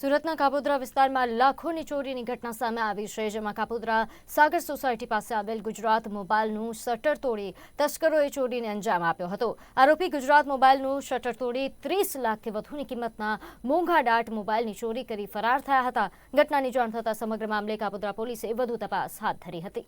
સુરતના કાપોદ્રા વિસ્તારમાં લાખોની ચોરીની ઘટના સામે આવી છે, જેમાં કાપોદ્રા સાગર સોસાયટી પાસે આવેલ ગુજરાત મોબાઈલનું શટર તોડી તસ્કરોએ ચોરીને અંજામ આપ્યો હતો. આરોપી ગુજરાત મોબાઈલનું શટર તોડી ત્રીસ લાખથી વધુની કિંમતના મોંઘા ડાટ મોબાઈલની ચોરી કરી ફરાર થયા હતા. ઘટનાની જાણ થતાં સમગ્ર મામલે કાપોદ્રા પોલીસે વધુ તપાસ હાથ ધરી હતી.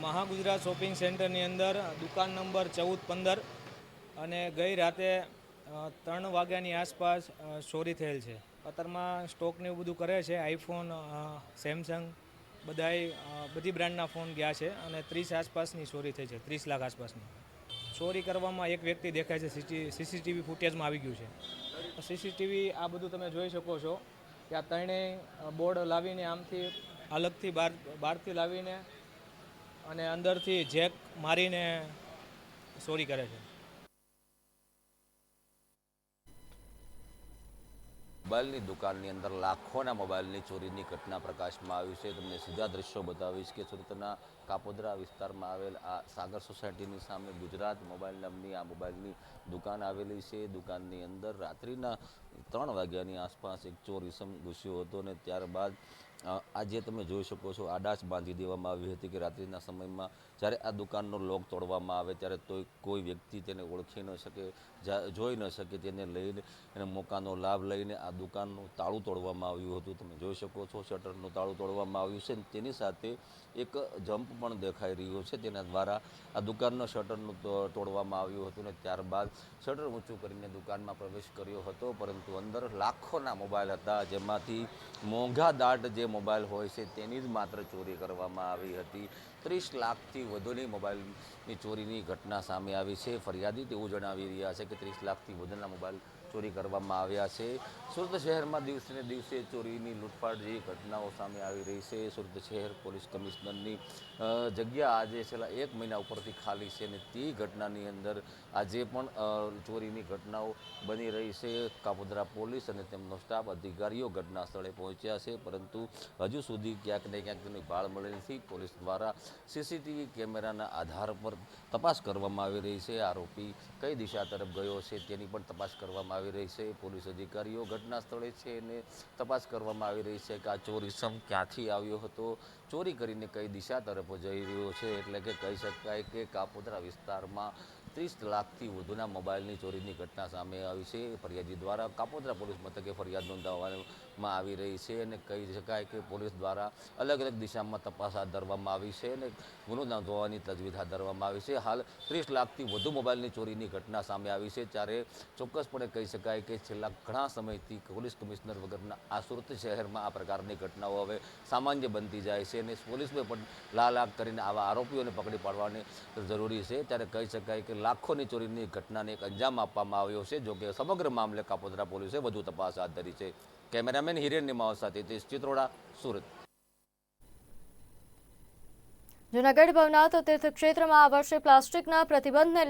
મહાગુજરાત શોપિંગ સેન્ટરની અંદર દુકાન નંબર ચૌદ પંદર અને ગઈ રાતે ત્રણ વાગ્યાની આસપાસ ચોરી થયેલ છે. અત્યારમાં સ્ટોકને એવું બધું કરે છે. આઈફોન સેમસંગ બધાય બધી બ્રાન્ડના ફોન ગયા છે અને ત્રીસ આસપાસની ચોરી થઈ છે. ત્રીસ લાખ આસપાસની. ચોરી કરવામાં એક વ્યક્તિ દેખાય છે. સીસીટીવી ફૂટેજમાં આવી ગયું છે. સીસીટીવી આ બધું તમે જોઈ શકો છો કે આ ત્રણેય બોર્ડ લાવીને આમથી, અલગથી બહાર બહારથી લાવીને અને અંદરથી જેક મારીને ચોરી કરે છે. મોબાઈલની દુકાનની અંદર લાખોના મોબાઈલની ચોરીની ઘટના પ્રકાશમાં આવી છે. તમને સીધા દ્રશ્યો બતાવીશ કે સુરતના કાપોદરા વિસ્તારમાં આવેલ આ સાગર સોસાયટીની સામે ગુજરાત મોબાઈલ નામની આ મોબાઈલની દુકાન આવેલી છે. દુકાનની અંદર રાત્રિના ત્રણ વાગ્યાની આસપાસ એક ચોર ઇસમ ઘૂસ્યો હતો અને ત્યારબાદ આજે તમે જોઈ શકો છો આડાશ બાંધી દેવામાં આવી હતી કે રાત્રિના સમયમાં જ્યારે આ દુકાનનો લોક તોડવામાં આવે ત્યારે તો કોઈ વ્યક્તિ તેને ઓળખી ન શકે જોઈ ન શકે. તેને લઈને એને મોકાનો લાભ લઈને આ દુકાનનું તાળું તોડવામાં આવ્યું હતું. તમે જોઈ શકો છો, શટરનું તાળું તોડવામાં આવ્યું છે તેની સાથે એક જમ્પ પણ દેખાઈ રહ્યો છે. તેના દ્વારા આ દુકાનના શટરનું તોડવામાં આવ્યું હતું અને ત્યારબાદ શટર ઊંચું કરીને દુકાનમાં પ્રવેશ કર્યો હતો. પરંતુ અંદર લાખોના મોબાઈલ હતા જેમાંથી મોંઘા દાટ જે મોબાઈલ હોય છે તેની જ માત્ર ચોરી કરવામાં આવી હતી. ત્રીસ લાખથી વધુની મોબાઈલની ચોરીની ઘટના સામે આવી છે. ફરિયાદી તેવું જણાવી રહ્યા છે કે ત્રીસ લાખથી વધુના મોબાઈલ ચોરી કરવામાં આવ્યા છે. સુરત શહેરમાં દિવસે દિવસે ચોરીની લૂંટફાટ જેવી ઘટનાઓ સામે આવી રહી છે. સુરત શહેર પોલીસ કમિશનરની જગ્યા આજે છેલ્લા એક મહિના ઉપરથી ખાલી છે અને તે ઘટનાની અંદર આજે પણ ચોરીની ઘટનાઓ બની રહી છે. કાપોદરા પોલીસ અને તેમનો સ્ટાફ અધિકારીઓ ઘટના સ્થળે પહોંચ્યા છે, પરંતુ હજુ સુધી ક્યાંક ને ક્યાંક તેની ભાળ મળી નથી પોલીસ દ્વારા સીસીટીવી કેમેરાના આધાર પર તપાસ કરવામાં આવી રહી છે. આરોપી કઈ દિશા તરફ ગયો છે તેની પણ તપાસ કરવામાં આવી રહી છે. પોલીસ અધિકારીઓ ઘટના સ્થળે છે અને તપાસ કરવામાં આવી રહી છે કે આ ચોરી સમ ક્યાંથી આવ્યો હતો? ચોરી કરીને કઈ દિશા તરફ જઈ રહ્યો છે? એટલે કે કહી શકાય કે કાપોદરા વિસ્તારમાં ત્રીસ લાખથી વધુના મોબાઈલની ચોરીની ઘટના સામે આવી છે. ફરિયાદી દ્વારા કાપોદ્રા પોલીસ મથકે ફરિયાદ નોંધાવવામાં આવી રહી છે અને કહી શકાય કે પોલીસ દ્વારા અલગ અલગ દિશામાં તપાસ હાથ ધરવામાં આવી છે અને ગુનો નોંધવાની તજવીજ હાથ ધરવામાં આવી છે. હાલ ત્રીસ લાખથી વધુ મોબાઈલની ચોરીની ઘટના સામે આવી છે. ત્યારે ચોક્કસપણે કહી શકાય કે છેલ્લા ઘણા સમયથી પોલીસ કમિશનર વગરના આ સુરત શહેરમાં આ પ્રકારની ઘટનાઓ હવે સામાન્ય બનતી જાય છે અને પોલીસને પણ લાલ આગ કરીને આવા આરોપીઓને પકડી પાડવાની જરૂરી છે. ત્યારે કહી શકાય કે લાખોની ચોરીની ઘટનાને એક અંજામ આપવામાં આવ્યો છે જોકે સમગ્ર મામલે કાપોદરા પોલીસે વધુ તપાસ હાથ ધરી છે. કેમેરામેન હિરેન નિમાવ સાથે ચિત્રોડા, સુરત. જૂનાગઢ ભવનાથ તીર્થક્ષેત્રમાં આ વર્ષે પ્લાસ્ટિકના પ્રતિબંધને